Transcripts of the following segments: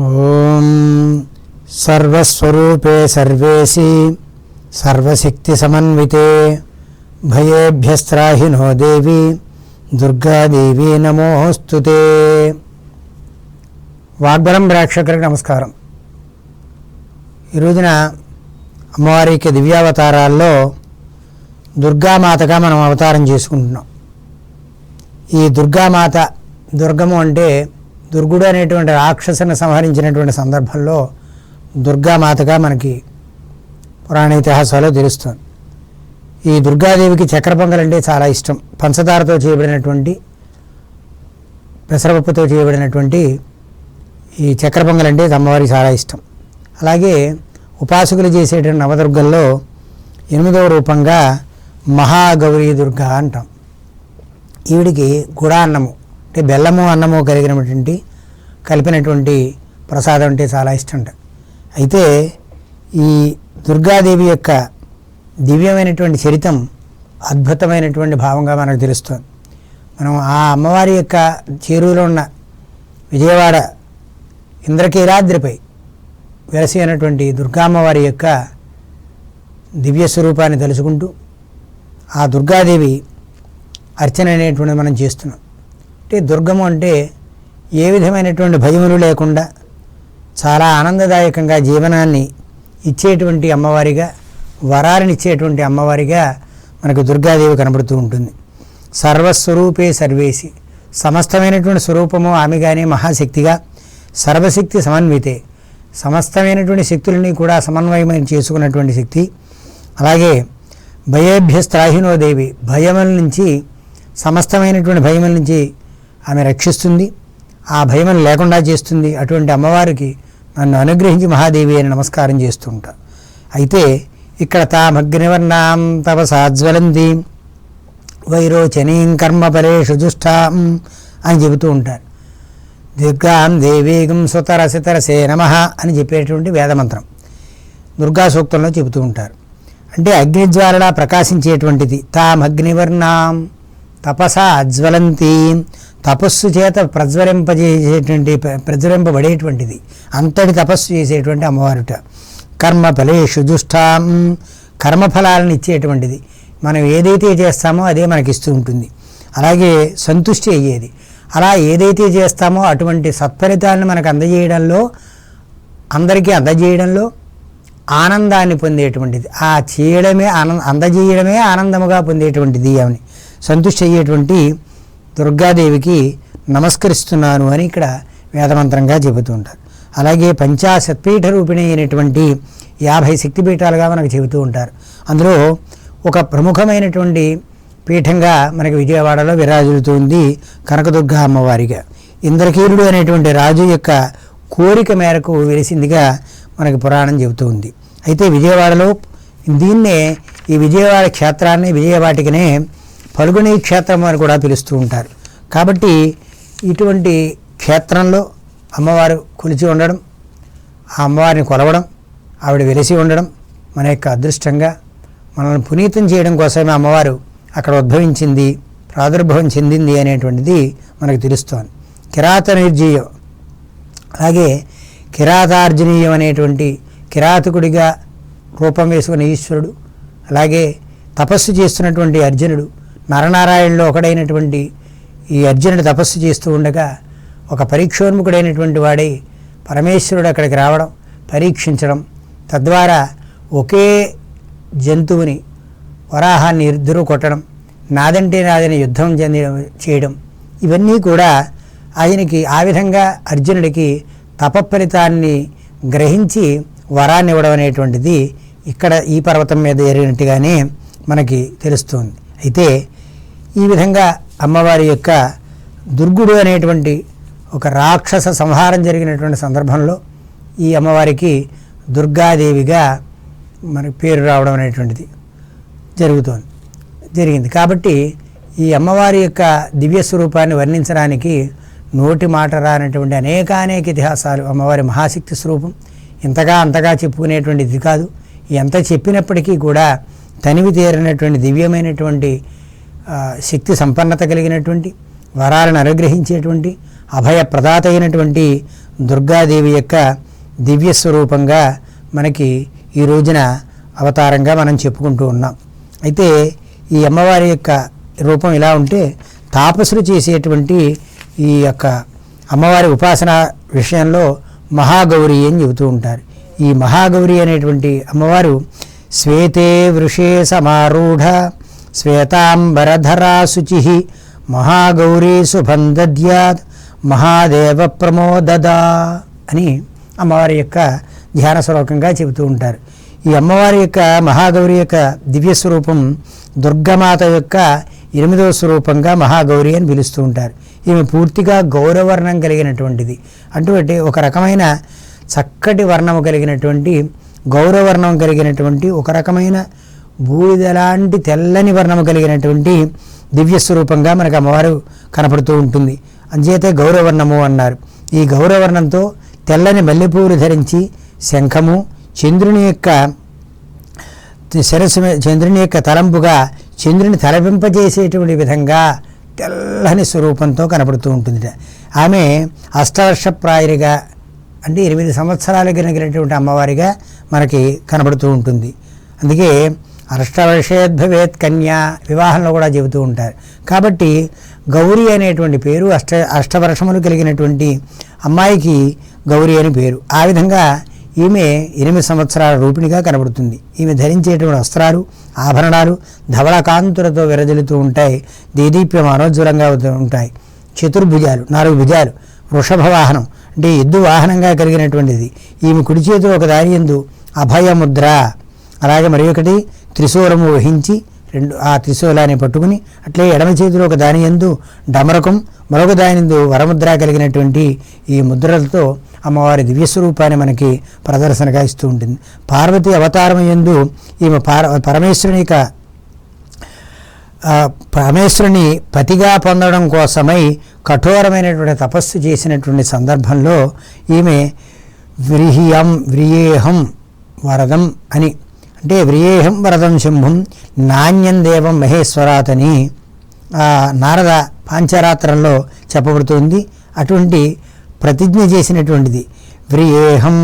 ఓం సర్వస్వరూపే సర్వేసి సర్వశక్తి సమన్వితే భయేభ్యస్త్రాహినో దేవి దుర్గాదేవి నమోస్తుతే. వాగ్బలం ప్రేక్షకులకు నమస్కారం. ఈ రోజున అమ్మవారికి దివ్యావతారాల్లో దుర్గామాతగా మనం అవతారం చేసుకుంటున్నాం. ఈ దుర్గామాత దుర్గము అంటే దుర్గుడు అనేటువంటి రాక్షసుని సంహరించినటువంటి సందర్భంలో దుర్గామాతగా మనకి పురాణ ఇతిహాసాలు తెలుస్తుంది. ఈ దుర్గాదేవికి చక్ర పొంగల్ అంటే చాలా ఇష్టం. పంచదారతో చేయబడినటువంటి పెసరపప్పుతో చేయబడినటువంటి ఈ చక్ర పొంగలంటే అమ్మవారికి చాలా ఇష్టం. అలాగే ఉపాసకులు చేసేటువంటి నవదుర్గల్లో ఎనిమిదవ రూపంగా మహాగౌరీ దుర్గ అంటాం. ఈవిడికి గుడా అన్నము అంటే బెల్లము అన్నము కలిగినటువంటి కలిపినటువంటి ప్రసాదం అంటే చాలా ఇష్టం అయితే ఈ దుర్గాదేవి యొక్క దివ్యమైనటువంటి చరితం అద్భుతమైనటువంటి భావంగా మనకు తెలుస్తుంది. మనం ఆ అమ్మవారి యొక్క చేరువులో ఉన్న విజయవాడ ఇంద్రకీరాద్రిపై వెలసి అయినటువంటి దుర్గామ్మవారి యొక్క దివ్య స్వరూపాన్ని తలుచుకుంటూ ఆ దుర్గాదేవి అర్చన అనేటువంటిది మనం చేస్తున్నాం. అంటే దుర్గము అంటే ఏ విధమైనటువంటి భయములు లేకుండా చాలా ఆనందదాయకంగా జీవనాన్ని ఇచ్చేటువంటి అమ్మవారిగా వరాలను ఇచ్చేటువంటి అమ్మవారిగా మనకు దుర్గాదేవి కనబడుతూ ఉంటుంది. సర్వస్వరూపే సర్వేసి. సమస్తమైనటువంటి స్వరూపము ఆమెగానే మహాశక్తిగా. సర్వశక్తి సమన్వితే. సమస్తమైనటువంటి శక్తులని కూడా సమన్వయమైన చేసుకున్నటువంటి శక్తి. అలాగే భయేభ్యస్త్రాహినో దేవి భయముల నుంచి సమస్తమైనటువంటి భయముల నుంచి ఆమె రక్షిస్తుంది. ఆ భయం లేకుండా చేస్తుంది అటువంటి అమ్మవారికి నన్ను అనుగ్రహించి మహాదేవి అని నమస్కారం చేస్తూ ఉంటా. అయితే ఇక్కడ తామగ్నివర్ణాం తపసాజ్వలంతి వైరోచనీం కర్మపరేషు జుష్టాం అని చెబుతూ ఉంటారు. దుర్గాం దేవీగం సుతరసితరసే నమ అని చెప్పేటువంటి వేదమంత్రం దుర్గా సూక్తంలో చెబుతూ ఉంటారు. అంటే అగ్నిజ్వాలలా ప్రకాశించేటువంటిది తామగ్నివర్ణాం తపస అజ్వలంతి తపస్సు చేత ప్రజ్వరింపజేసేటువంటి ప్రజ్వరింపబడేటువంటిది. అంతటి తపస్సు చేసేటువంటి అమ్మవారుట. కర్మ ఫలేషు దుష్టాం కర్మఫలాలను ఇచ్చేటువంటిది. మనం ఏదైతే చేస్తామో అదే మనకి ఇస్తూ ఉంటుంది. అలాగే సంతుష్టి అయ్యేది. అలా ఏదైతే చేస్తామో అటువంటి సత్ఫలితాలను మనకు అందజేయడంలో అందరికీ అందజేయడంలో ఆనందాన్ని పొందేటువంటిది. ఆ చేయడమే ఆనంద అందజేయడమే ఆనందముగా పొందేటువంటిది అని. సంతుష్టి అయ్యేటువంటి దుర్గాదేవికి నమస్కరిస్తున్నాను అని ఇక్కడ వేదమంత్రంగా చెబుతూ ఉంటారు. అలాగే పంచాశత్పీఠ రూపిణి అయినటువంటి యాభై శక్తిపీఠాలుగా మనకు చెబుతూ ఉంటారు. అందులో ఒక ప్రముఖమైనటువంటి పీఠంగా మనకి విజయవాడలో విరాజులుతుంది కనకదుర్గ అమ్మవారిగా. ఇంద్రకీరుడు అనేటువంటి రాజు యొక్క కోరిక మేరకు వెలిసిందిగా మనకి పురాణం చెబుతూ ఉంది అయితే విజయవాడలో దీన్నే ఈ విజయవాడ క్షేత్రాన్ని విజయవాటికనే పలుగుని క్షేత్రం అని కూడా పిలుస్తూ ఉంటారు. కాబట్టి ఇటువంటి క్షేత్రంలో అమ్మవారు కొలిచి ఉండడం ఆ అమ్మవారిని కొలవడం ఆవిడ వెలిసి ఉండడం మన యొక్క అదృష్టంగా మనల్ని పునీతం చేయడం కోసమే అమ్మవారు అక్కడ ఉద్భవించింది ప్రాదుర్భవం చెందింది అనేటువంటిది మనకు తెలుస్తోంది. కిరాత నిర్జీయం అలాగే కిరాతార్జునీయం అనేటువంటి కిరాతకుడిగా రూపం వేసుకున్న ఈశ్వరుడు అలాగే తపస్సు చేస్తున్నటువంటి అర్జునుడు నరనారాయణలో ఒకడైనటువంటి ఈ అర్జునుడు తపస్సు చేస్తూ ఉండగా ఒక పరీక్షోన్ముఖుడైనటువంటి వాడై పరమేశ్వరుడు అక్కడికి రావడం పరీక్షించడం తద్వారా ఒకే జంతువుని వరాహాన్ని ఇద్దరు కొట్టడం నాదంటే నాదని యుద్ధం చెంది చేయడం ఇవన్నీ కూడా ఆయనకి ఆ విధంగా అర్జునుడికి తపఫలితాన్ని గ్రహించి వరాన్ని ఇవ్వడం అనేటువంటిది ఇక్కడ ఈ పర్వతం మీద జరిగినట్టుగానే మనకి తెలుస్తుంది. అయితే ఈ విధంగా అమ్మవారి యొక్క దుర్గుడు అనేటువంటి ఒక రాక్షస సంహారం జరిగినటువంటి సందర్భంలో ఈ అమ్మవారికి దుర్గాదేవిగా మనకి పేరు రావడం అనేటువంటిది జరుగుతోంది జరిగింది. కాబట్టి ఈ అమ్మవారి యొక్క దివ్య స్వరూపాన్ని వర్ణించడానికి నోటి మాట రానటువంటి అనేకానేక ఇతిహాసాలు అమ్మవారి మహాశక్తి స్వరూపం ఇంతగా అంతగా చెప్పుకునేటువంటిది కాదు. ఎంత చెప్పినప్పటికీ కూడా తనివి తీరినటువంటి దివ్యమైనటువంటి శక్తి సంపన్నత కలిగినటువంటి వరాలను అనుగ్రహించేటువంటి అభయ ప్రదాత అయినటువంటి దుర్గాదేవి యొక్క దివ్య స్వరూపంగా మనకి ఈ రోజున అవతారంగా మనం చెప్పుకుంటూ ఉన్నాం. అయితే ఈ అమ్మవారి యొక్క రూపం ఇలా ఉంటే తాపసులు చేసేటువంటి ఈ యొక్క అమ్మవారి ఉపాసన విషయంలో మహాగౌరి అని చెబుతూ ఉంటారు. ఈ మహాగౌరి అనేటువంటి అమ్మవారు శ్వేతే వృషే సమారూఢ శ్వేతాంబరధరా శుచి మహాగౌరీ శుభం దద్యాత్ మహాదేవ ప్రమోదదా అని అమ్మవారి యొక్క ధ్యాన శ్లోకంగా చెబుతూ ఉంటారు. ఈ అమ్మవారి యొక్క మహాగౌరి యొక్క దివ్య స్వరూపం దుర్గమాత యొక్క ఎనిమిదవ స్వరూపంగా మహాగౌరి అని పిలుస్తూ ఉంటారు. ఈమె పూర్తిగా గౌరవర్ణం కలిగినటువంటిది. అటువంటి ఒక రకమైన చక్కటి వర్ణము కలిగినటువంటి గౌరవర్ణం కలిగినటువంటి ఒక రకమైన బూడిద లాంటి తెల్లని వర్ణము కలిగినటువంటి దివ్య స్వరూపంగా మనకు అమ్మవారు కనపడుతూ ఉంటుంది. అంచేతే గౌరవర్ణము అన్నారు. ఈ గౌరవర్ణంతో తెల్లని మల్లెపూలు ధరించి శంఖము చంద్రుని యొక్క శిరస్సు చంద్రుని యొక్క తలంపుగా చంద్రుని తలపింపజేసేటువంటి విధంగా తెల్లని స్వరూపంతో కనపడుతూ ఉంటుంది ఆమె అష్టవర్షప్రాయునిగా అంటే ఎనిమిది సంవత్సరాలు కలిగినటువంటి అమ్మవారిగా మనకి కనబడుతూ ఉంటుంది. అందుకే అష్టవర్షేద్భవేత్ కన్యా వివాహంలో కూడా చెబుతూ ఉంటారు. కాబట్టి గౌరీ అనేటువంటి పేరు అష్ట అష్టవర్షములు కలిగినటువంటి అమ్మాయికి గౌరీ అని పేరు. ఆ విధంగా ఈమె ఎనిమిది సంవత్సరాల రూపిణిగా కనబడుతుంది. ఈమె ధరించేటువంటి వస్త్రాలు ఆభరణాలు ధవళకాంతులతో విరజిల్లుతూ ఉంటాయి. దేదీప్యమానోజ్వలంగా ఉంటాయి. చతుర్భుజాలు నాలుగు భుజాలు వృషభ వాహనం అంటే ఎద్దు వాహనంగా కలిగినటువంటిది. ఈమె కుడి చేతిలో ఒక దారి ఎందు అభయముద్ర అలాగే మరి ఒకటి త్రిశూలము వహించి రెండు ఆ త్రిశూలాన్ని పట్టుకుని అట్లే ఎడమ చేతిలో ఒక దాని ఎందు డమరకం మరొక దాని ఎందు వరముద్ర కలిగినటువంటి ఈ ముద్రలతో అమ్మవారి దివ్యస్వరూపాన్ని మనకి ప్రదర్శనగా ఇస్తూ ఉంటుంది. పార్వతి అవతారం ఎందు ఈమె పార పరమేశ్వరుని యొక్క పరమేశ్వరుని పతిగా పొందడం కోసమై కఠోరమైనటువంటి తపస్సు చేసినటువంటి సందర్భంలో ఈమె వ్రీహియం వ్రియేహం వరదం అని అంటే వ్రియేహం వరదం శంభుం నాణ్యం దేవం మహేశ్వరాతని అని నారద పాంచరాత్రంలో చెప్పబడుతుంది. అటువంటి ప్రతిజ్ఞ చేసినటువంటిది. వ్రియేహం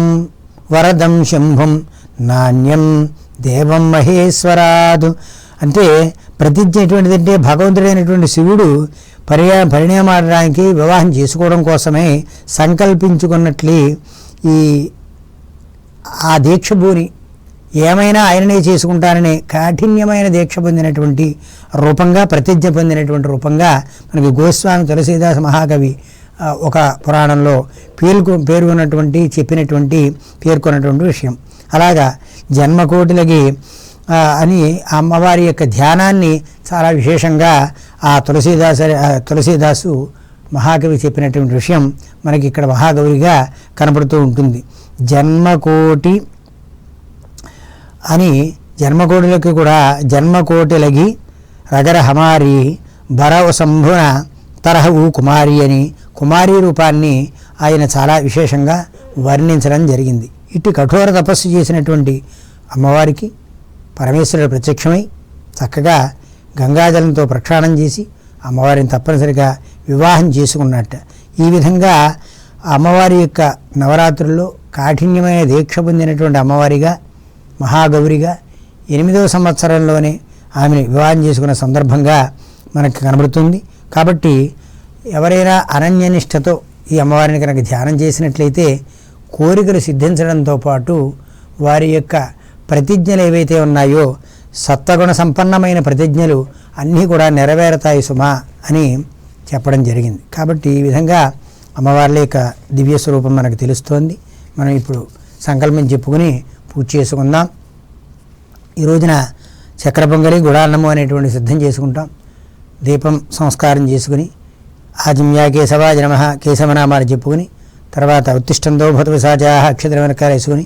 వరదం శంభుం నాణ్యం దేవం మహేశ్వరాదు. అంటే ప్రతిజ్ఞ ఎటువంటిదంటే భగవంతుడైనటువంటి శివుడు పర్యా పరిణామాడడానికి వివాహం చేసుకోవడం కోసమే సంకల్పించుకున్నట్లు ఈ ఆ దీక్ష భూని ఏమైనా ఆయననే చేసుకుంటాననే కాఠిన్యమైన దీక్ష పొందినటువంటి రూపంగా ప్రతిజ్ఞ పొందినటువంటి రూపంగా మనకి గోస్వామి తులసీదాస్ మహాకవి ఒక పురాణంలో పేర్కొ పేర్కొన్నటువంటి చెప్పినటువంటి పేర్కొన్నటువంటి విషయం. అలాగా జన్మకోటిలకి అని అమ్మవారి యొక్క ధ్యానాన్ని చాలా విశేషంగా ఆ తులసీదాసు తులసీదాసు మహాకవి చెప్పినటువంటి విషయం మనకి ఇక్కడ మహాగౌరిగా కనపడుతూ ఉంటుంది. జన్మకోటి అని జన్మకోటిలకి కూడా జన్మకోటిలగి రగర హమారి బరవ సంభున తరహవు కుమారి అని కుమారి రూపాన్ని ఆయన చాలా విశేషంగా వర్ణించడం జరిగింది. ఇటు కఠోర తపస్సు చేసినటువంటి అమ్మవారికి పరమేశ్వరుడు ప్రత్యక్షమై చక్కగా గంగాజలంతో ప్రక్షాళన చేసి అమ్మవారిని తప్పనిసరిగా వివాహం చేసుకున్నట్ట. ఈ విధంగా అమ్మవారి యొక్క నవరాత్రుల్లో కాఠిన్యమైన దీక్ష పొందినటువంటి అమ్మవారిగా మహాగౌరిగా ఎనిమిదవ సంవత్సరంలోనే ఆమెను వివాహం చేసుకున్న సందర్భంగా మనకు కనబడుతుంది. కాబట్టి ఎవరైనా అనన్యనిష్టతో ఈ అమ్మవారిని కనుక ధ్యానం చేసినట్లయితే కోరికలు సిద్ధించడంతో పాటు వారి యొక్క ప్రతిజ్ఞలు ఏవైతే ఉన్నాయో సత్వగుణ సంపన్నమైన ప్రతిజ్ఞలు అన్నీ కూడా నెరవేరుతాయి సుమా అని చెప్పడం జరిగింది. కాబట్టి ఈ విధంగా అమ్మవార్ల యొక్క దివ్య స్వరూపం మనకు తెలుస్తోంది. మనం ఇప్పుడు సంకల్పం చెప్పుకుని పూజ చేసుకుందాం. ఈ రోజున చక్ర పొంగలి గుడాన్నము అనేటువంటి సిద్ధం చేసుకుంటాం. దీపం సంస్కారం చేసుకుని ఆజమ్యా కేశవా జనమ కేశవనామాలు చెప్పుకుని తర్వాత ఉత్తిష్టంతో భూతవిసాచా అక్షత్ర వెనకాల వేసుకుని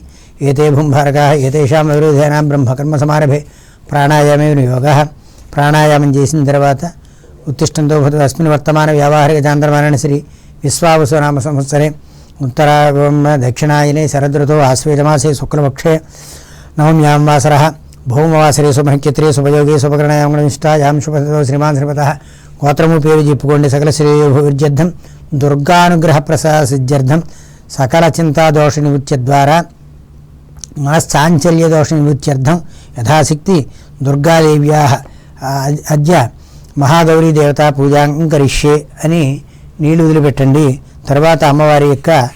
ఏతే భూంభారకా ఏతేషాం విరోధేనా బ్రహ్మకర్మ సమారభే ప్రాణాయామే యోగ ప్రాణాయామం చేసిన తర్వాత ఉత్తిష్టంతో భూత అస్మిన్ వర్తమాన వ్యావహారిక చాంద్రమారాయణ శ్రీ విశ్వావసునామ సంవత్సరే ఉత్తరాగం దక్షిణాయనే శరదృతో ఆశ్వేజమాసే శుక్లపక్షే నవమ్యాం వాసర భౌమవాసరే శుభనక్షత్రే శుభయోగే శుభకరణాయాం శుభతో శ్రీమాన్ శ్రీమత గోత్రము పేరు చెప్పుకోండి సకల శ్రేయోభివృద్ధ్యర్థం దుర్గానుగ్రహ ప్రసాద సిద్ధ్యర్థం సకల చింతాదోష నివృత్తి ద్వారా మనశ్చాంచల్య దోష నివృత్త్యర్థం యథాశక్తి దుర్గాదేవ్యా అద్య మహాగౌరీ దేవతా పూజాంకం కరిష్యే అని నీళ్ళు వదిలిపెట్టండి. తర్వాత అమ్మవారి యొక్క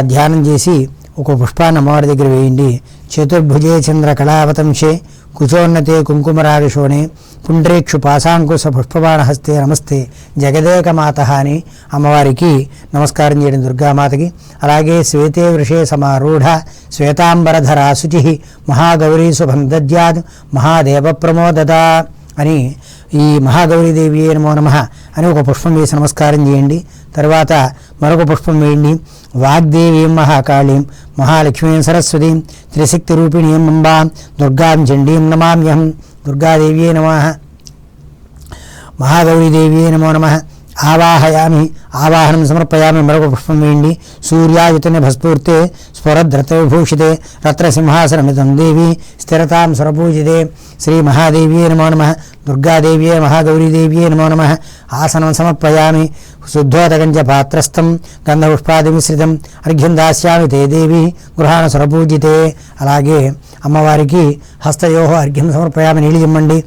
ధ్యానం చేసి ఒక పుష్పాన్ని అమ్మవారి దగ్గర వేయండి. చతుర్భుజే చంద్ర కళావతంశే కుచోన్నతే కుంకుమరాగశోణే పుండ్రేక్షు పాశాంకుశ పుష్పబాణ హస్తే నమస్తే జగదేక మాత అని అమ్మవారికి నమస్కారం చేయడం దుర్గామాతకి. అలాగే శ్వేతే వృషే సమారూఢ శ్వేతాంబరధరా శుచి మహాగౌరీ శుభం దద్యాద్ మహాదేవ ప్రమోదద అని ఈ మహాగౌరీదేవి నమో నమ. అని ఒక పుష్పం వేసి నమస్కారం చేయండి. తర్వాత మరొక పుష్పం వేయండి. వాగ్దేవీం మహాకాళీం మహాలక్ష్మీం సరస్వతీం త్రిశక్తి రూపిణీం అంబాం దుర్గాం చండీం నమామ్యహం దుర్గాదేవ్యే నమ మహాగౌరీదేవ్యే నమో నమ ఆవాహయామి ఆవాహనం సమర్పయామి మరొక పుష్పం వేయండి సూర్యాయుతని భస్ఫూర్తే స్ఫురద్రతవిభూషితే రత్నసింహాసనమితం దేవి స్థిరతాం స్వరపూజితే. శ్రీ మహాదేవ్యే నమో నమ. దుర్గాదేవ్యే మహాగౌరీదేవ్యే నమో నమ. ఆసనం సమర్పయామి. శుద్ధోదగంజ పాత్రస్థం గంధపుష్పాదిమిశ్రితం అర్ఘ్యం దాస్యామి తే దేవి గృహాన స్వరపూజితే. అలాగే అమ్మవారికి హస్తయోహ అర్ఘ్యం సమర్పయామి నీళ్ళు పాదయోహ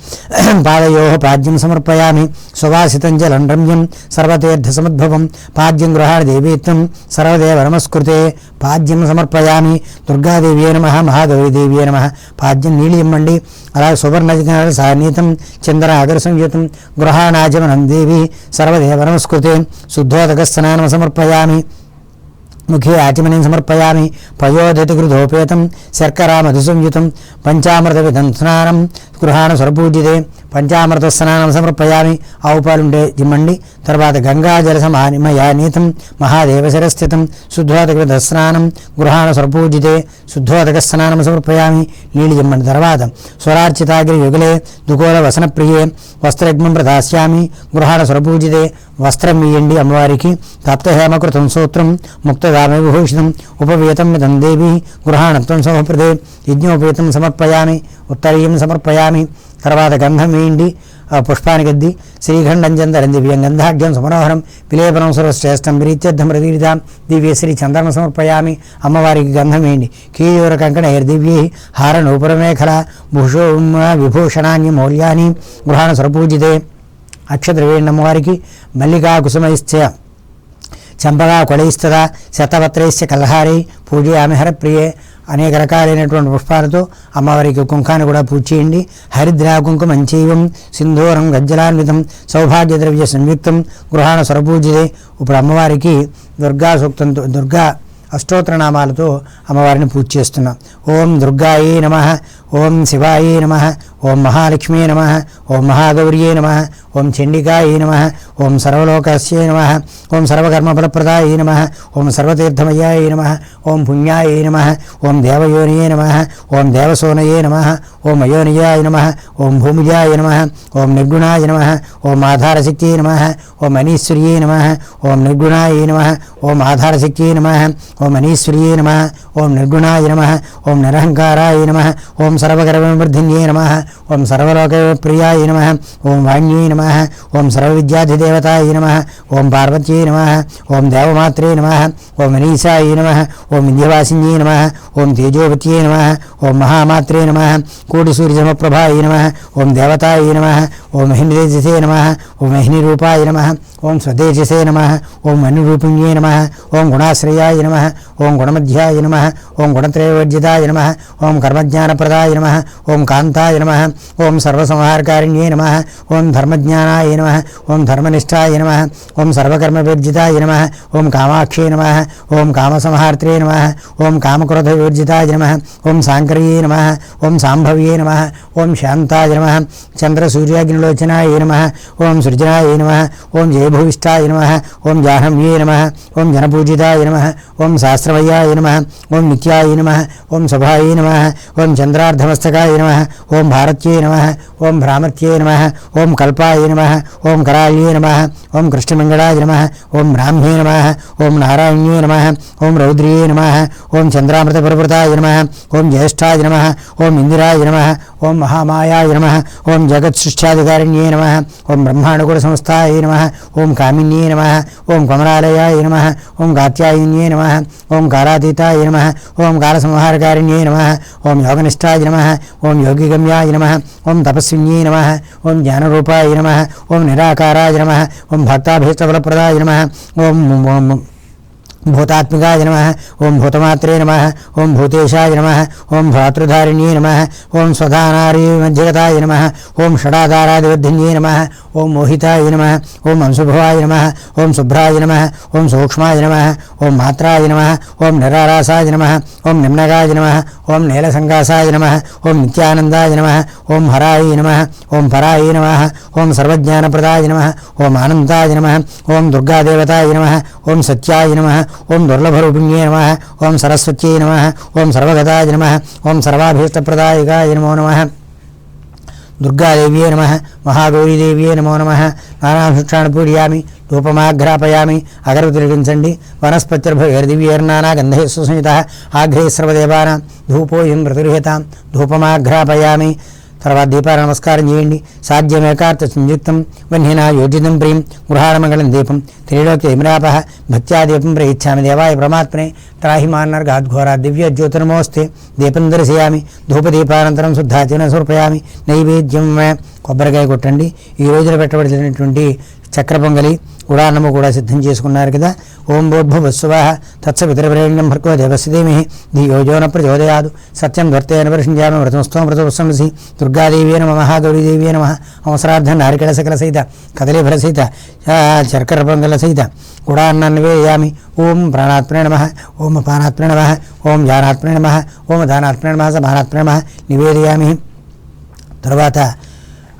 పాదయో పాద్యం సమర్పయామి. సువాసితం జలం రమ్యం. సర్వతీర్థ సమద్భవం పాద్యం గృహాణ దేవీత్వం సర్వదేవ నమస్కృతే. పాద్యం సమర్పయామి. దుర్గాదేవియే నమ మహాగౌరీదేవియే నమ. పాద్యం నీళ్ళు ఇమ్మండి అలాగే సువర్ణ సానీతం చంద్ర అగర సంయుతం గృహాణాజమనం దేవి సర్వదేవ నమస్కృతే. శుద్ధోదక స్నానం సమర్పయామి. ముఖే ఆచమనం సమర్పయామి పయోధతికృతోపేతం శర్కరా మధుసంయుతం పంచామృత విధం స్నానం గృహాణ స్వరపూజితే పంచామృత స్నానం సమర్పయామి ఆవు పాలుంటే జిమ్మండి తర్వాత గంగాజల సమానిమయానీతం మహాదేవశిరస్థితం శుద్ధోదక విధ స్నానం గృహాణ స్వరపూజితే శుద్ధోదక స్నానం సమర్పయామి నీళ్ళు జిమ్మండి తర్వాత స్వరార్చితాగ్రి యుగలే దుకోల వసన ప్రియే వస్త్రజ్ఞం ప్రదాస్యామి గృహాణ స్వరపూజితే వస్త్రం ఇయ్యండి అమ్మవారికి తప్తహేమకృతం సూత్రం ముక్తదామే విభూషితం ఉపవేతం మిదం దేవి గృహాణత్వం సమప్రదే యజ్ఞోపేతం సమర్పయామి ఉత్తరీయం సమర్పయామి తర్వాత గంధం వేయండి ఆ పుష్పానికి శ్రీఖండం చందరం దివ్యం గంధాఢ్యం సమనోహరం విలేపనం సర్వశ్రేష్టం ప్రీత్యర్థం ప్రతీరితాం దివ్య శ్రీ చంద్రం సమర్పయామి అమ్మవారికి గంధం వేయండి కీయూర కంకణ దివ్యై హార నూపురమేఖల భూషో విభూషణాన్ని మౌల్యాన్ని గృహాణ స్వరపూజితే అక్షద్రవేణి అమ్మవారికి మల్లికా కుసుమైశ్చ చంపగా కొడయిస్తదా శతపత్రైశ్చ కల్హారి పూజయామి ప్రియే. అనేక రకాలైనటువంటి పుష్పాలతో అమ్మవారికి కుంకాన్ని కూడా పూజ చేయండి. హరిద్రా కుంకుమంచైవం సింధూరం గజ్జలాన్వితం సౌభాగ్య ద్రవ్య సంయుక్తం గృహాణ స్వరపూజితే. ఇప్పుడు అమ్మవారికి దుర్గా సూక్తంతో దుర్గా అష్టోత్తర నామాలతో అమ్మవారిని పూజ చేస్తున్నాం. ఓం దుర్గాయే నమ ఓం శివాయే నమ ఓం మహాలక్ష్మీ నమ ఓం మహాగౌర్యే నమ ఓం చండికాయ నమ ఓం సర్వలోకస్యే నమ ఓం సర్వకర్మఫలప్రదాయ నమ ఓం సర్వతీర్థమయ్యాయ నమ ఓం పుణ్యాయ నమ ఓం దేవయోనియే నమ ఓం దేవసోనయే నమ ఓం అయోనియాయ నమ ఓం భూమిజాయ నమ ఓం నిర్గుణాయ నమ ఓం ఆధారశక్తి నమ ఓం అనీశ్వర్యే నమ ఓం నిర్గుణాయ నమ ఓం ఆధారశక్తి నమ ఓం అనీశ్వర్యే నమ ఓం నిర్గుణాయ నమ ఓం నిరహంకారాయ నమ ఓం సర్వగర్వవర్ధిన్యే నమ ఓం సర్వలోక ప్రియాయ నమ ఓం వాణ్యై నమ ఓం సర్వవిద్యాధిదేవతాయ నమ ఓం పార్వత్యై నమ ఓం దేవమాత్రే నమ ఓం మనీషాయ నమ ఓం వింధ్యవాసిన్యే నమ ఓం తేజోపత్యై నమ ఓం మహామాత్రే నమ కోటి సూర్యసమప్రభాయ నమ ఓం దేవతాయ నమ ఓం మహినితేజసే నమ ఓం మహినిరూపాయ నమ ఓం స్వదేజసే నమ ఓం మనురూపిణ్యే నమ ఓం గుణాశ్రయాయ నమ ఓం గుణమధ్యాయ నమ ఓం గుణత్రయవర్జితాయ నమ ఓం కర్మజ్ఞానప్రదాయ నమ ఓం కాంతాయ నమ ఓం సర్వసంహారకారిణ్యే నమ ఓం ధర్మజ్ఞానాయ నమ ఓం ధర్మనిష్టాయ నమ ఓం సర్వకర్మవిర్జితాయ నమ ఓం కామాక్షే నమ ఓం కామసంహార్త్రే నమ ఓం కామక్రోధవివర్జితాయ నమ ఓం సాంకర్యే నమ ఓం సాంభవ్యే నమ ఓం శాంతాయ నమ చంద్రసూర్యాగ్నిలోచనాయ నమ ఓం సృజనాయ నమ ఓం జయభూయిష్టాయ నమ ఓం జాహ్నవ్యే నమ ఓం జనపూజితాయ నమ ఓం శాస్త్రవయ్యాయ నమ ఓం నిత్యాయ నమ ఓం శుభాయ నమ ఓం చంద్రార్ధమస్తకాయ నమ ఓం భారత్యే నమ ఓం భ్రామత్యై నమ ఓం కల్పాయ నమ ఓం కరాళ్యై నమ ఓం కృష్ణమంగళాయ నమ ఓం బ్రాహ్మ్యే నమ ఓం నారాయణ్యై నమ ఓం రౌద్రియే నమ ఓం చంద్రామృతపరివృతాయ నమ ఓం జ్యేష్ఠాయ నమ ఓం ఇందిరాయ నమ ఓం మహామాయాయ నమ ఓం జగత్సృష్ట్యాధికారిణ్యే నమ ఓం బ్రహ్మాండగుణ సంస్థాయ నమ ఓం కామిన్యే నమ ఓం కమలాలయాయ నమ ఓం కాత్యాయన్యే నమ ఓం కాలాతీతాయ నమ ఓం కాలసంహారకారిణ్యే నమ ఓం యోగనిష్టాయ నమ ఓం యోగిగమ్యాయ నమ నమ ఓం తపస్విన్యే నమ ఓం జ్ఞానరూపాయ నమ ఓం నిరాకారాయ నమ ఓం భక్తాభీష్టఫలప్రదాయ నమ ఓం ఓం భూతాత్మికాయ నమ ఓం భూతమాత్రే నమ ఓం భూతేశాయ నమ ఓం భ్రాతృధారిణ్యే నమ ఓం స్వధానారీ మధ్యగతాయ నమ ఓం షడాధారాదివర్ధిన్యే నమ ఓం మోహితాయ నమ ఓం అంశుభవాయ నమ ఓం శుభ్రాయ నమ ఓం సూక్ష్మాయ నమ ఓం మాత్రాయ నమ ఓం నిరారాసాయ నమ ఓం నిమ్నగాయ నమ ఓం నీలసంగాసాయ నమ ఓం నిత్యానందాయ నమ ఓం హరాయ నమ ఓం పరాయ నమ ఓం సర్వజ్ఞానప్రదాయ నమ ఓం ఆనందాయ నమ ఓం దుర్గాదేవతాయ నమ ఓం సత్యాయ నమ ఓం దుర్లభరూపిణ్యే నమ ఓం సరస్వత్యై నమ ఓం సర్వగతాయ నమ ఓం సర్వాభీష్టప్రదాయకాయ నమో నమ. దుర్గాదేవ్యే నమ మహాగౌరీదేవ్యే నమో నమ. నానాభిక్షాన్ని పూర్యామి ధూపమాఘ్రాపయామి అగరవతిలిగించండి వనస్పతిర్భైర్దివ్యేర్నానా గంధే సుసంహిత ఆఘ్రే సర్వదేవానాం ధూపోయం ప్రతిర్హితాం ధూపమాఘ్రాపయామి తర్వాత దీపాల నమస్కారం చేయండి. సాధ్యమేకార్థ సంయుక్తం వన్హినా యోజితం ప్రియం గృహారమంగళం దీపం త్రిలోకి ఇమరాప భక్త్యా దీపం ప్రయిచ్చామి. దేవాయ పరమాత్మనే త్రాహిమాన్నర్గాద్ఘోరా దివ్య జ్యోతిర్మోస్తే దీపం దర్శయామి. ధూపదీపానంతరం శుద్ధాచరణ సమర్పయామి. నైవేద్యం కొబ్బరికాయ కొట్టండి. ఈ రోజున పెట్టబడినటువంటి చక్ర పొంగలి ఉడాన్నము కూడా సిద్ధం చేసుకున్నారు కదా. ఓం బోద్భువత్సువాహ తత్స పితృప్రేణ్యం భర్గో దేవస్యదేమి ధియోజోన ప్రచోదయాదు. సత్యం వర్తేన పరిశుంజామి వ్రతమస్తో వ్రతవస్సంసి దుర్గాదేవి నమ మహాగౌరీదేవి నమ అవసరార్థ నారికళ సకల సహిత కదలీఫల సహిత ఆ, పొంగల సహిత గుడాన్నాన్ని వేయామి. ఓం ప్రాణాత్మే నమ ఓం పానాత్మే నమ ఓం జానాత్మే నమ ఓం దానాత్మనే నమ సమానాత్మే నమ నివేదయామి. తర్వాత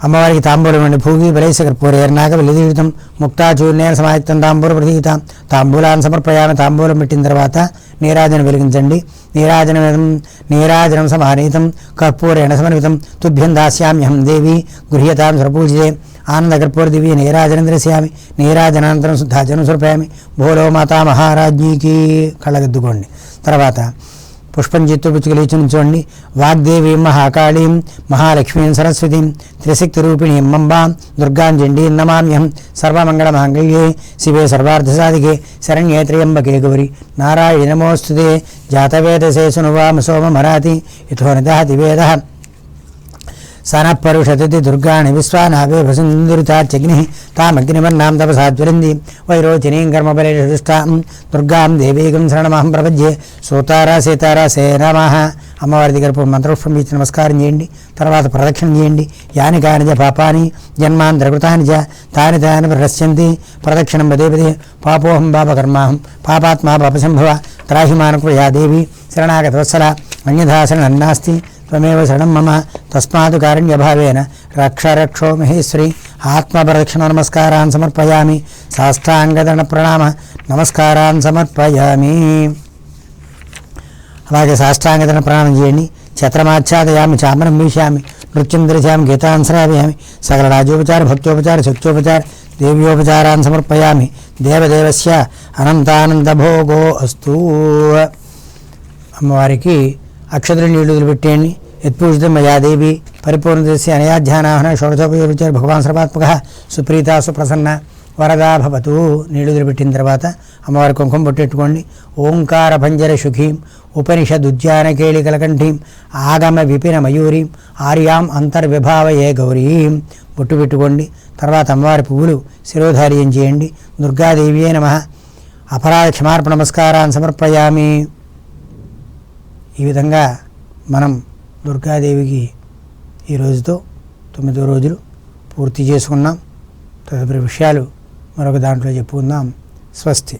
అమ్మవారికి తాంబూలం అండి భూగి బలైసకర్పూరేర్నాక వెలిదీవితం ముక్తాచూర్ణేన సమాయుక్తం తాంబూల ప్రతీత తాంబూలాన్ని సమర్పయామి తాంబూలం పెట్టిన తర్వాత నీరాజనం వెలిగించండి. నీరాజనం నీరాజనం సమానీతం కర్పూరేణ సమన్వితం తుభ్యం దాస్యామ్యహం దేవి గృహ్యతాం స్వరపూజితే ఆనంద కర్పూర దివ్య నీరాజనం దర్శయామి నీరాజనానంతరం శుద్ధాచనం సమర్పయామి. భోలో మాతా మహారాజ్ఞీకి కళ్ళగద్దుకోండి తర్వాత పుష్పం చిత్తు పిచ్చుకలేచి నుంచోండి వాగ్దేవీం మహాకాళీం మహాలక్ష్మీం సరస్వతీం త్రిశక్తి రూపిణీం మంబాం దుర్గాం చండీం నమామ్యం సర్వమంగళ మాంగళ్యే శివే సర్వార్థసాధికే శరణ్యే త్రయంబకే గౌరి నారాయణ నమోస్తుతే జాతవేదసే సునువామ సోమమరాతి ఇథో నిదహతి వేద సనఃపరుషతి దుర్గాణి విశ్వానావే భసుందురితార్చగ్ని తామగ్నివర్ణాం తపసాజ్వలంది వైరోచినీం కర్మబలిష్టాం దుర్గాం దేవీగం శరణమహం ప్రపద్యే సోతారా సీతారా సే నమః అమ్మవారి దగ్గర పో- ఇచ్చి నమస్కారం చేయండి తర్వాత ప్రదక్షిణ చేయండి యాని కాని చ పాపాని జన్మాంతరకృతాని చ తాని తాని ప్రశ్యంతి ప్రదక్షిణం పదే పదే పాపోహం పాపకర్మాహం పాపాత్మా పాపసంభవ త్రాహిమానకృయా దేవి శరణాగతవత్సల అన్యథాశరణ నాస్తి త్వమేవ శరణం మమ తస్మాత్ కారుణ్యభావేన రక్ష రక్షో మహేశ్వరి ఆత్మప్రదక్షిణ నమస్కారాన్ సమర్పయామి సాష్టాంగదన ప్రణామ నమస్కారాన్ సమర్పయామి అలాగే సాష్టాంగదన ప్రణామం చేయండి ఛత్రమాచ్ఛాదయామి చామరం వీశామి నృత్యం దర్శయామి గీతాన్ శ్రావయామి సకల రాజోపచార భక్తోపచార శక్తోపచార దేవ్యోపచారాన్ సమర్పయామి దేవదేవస్య అనంతానందభోగో అస్తు అమ్మవారికి అక్షతుల నీళ్ళు వదిలిపెట్టేయండి. యత్పూజితం మయాదేవి పరిపూర్ణ దృశ్య అనయాధ్యానాహన షోడశోపయోగించారు భగవాన్ సర్వాత్మక సుప్రీత సుప్రసన్న వరదా భవతు. నీళ్ళు వదిలిపెట్టిన తర్వాత అమ్మవారి కుంకుమ పొట్టెట్టుకోండి ఓంకార భంజర ఉపనిషద్ ఉపనిషదుజ్జాన కలకంఠీం ఆగమ విపిన మయూరీం ఆర్యాం అంతర్విభావయే గౌరీం. బొట్టు పెట్టుకోండి. తర్వాత అమ్మవారి పువ్వులు శిరోధార్యం చేయండి. దుర్గాదేవియే నమ. అపరాధ క్షమార్పణ నమస్కారాన్ని సమర్పయామి. ఈ విధంగా మనం దుర్గాదేవికి ఈ రోజుతో తొమ్మిదో రోజులు పూర్తి చేసుకున్నాం. తదుపరి విషయాలు మరొక దాంట్లో చెప్పుకుందాం. స్వస్తి.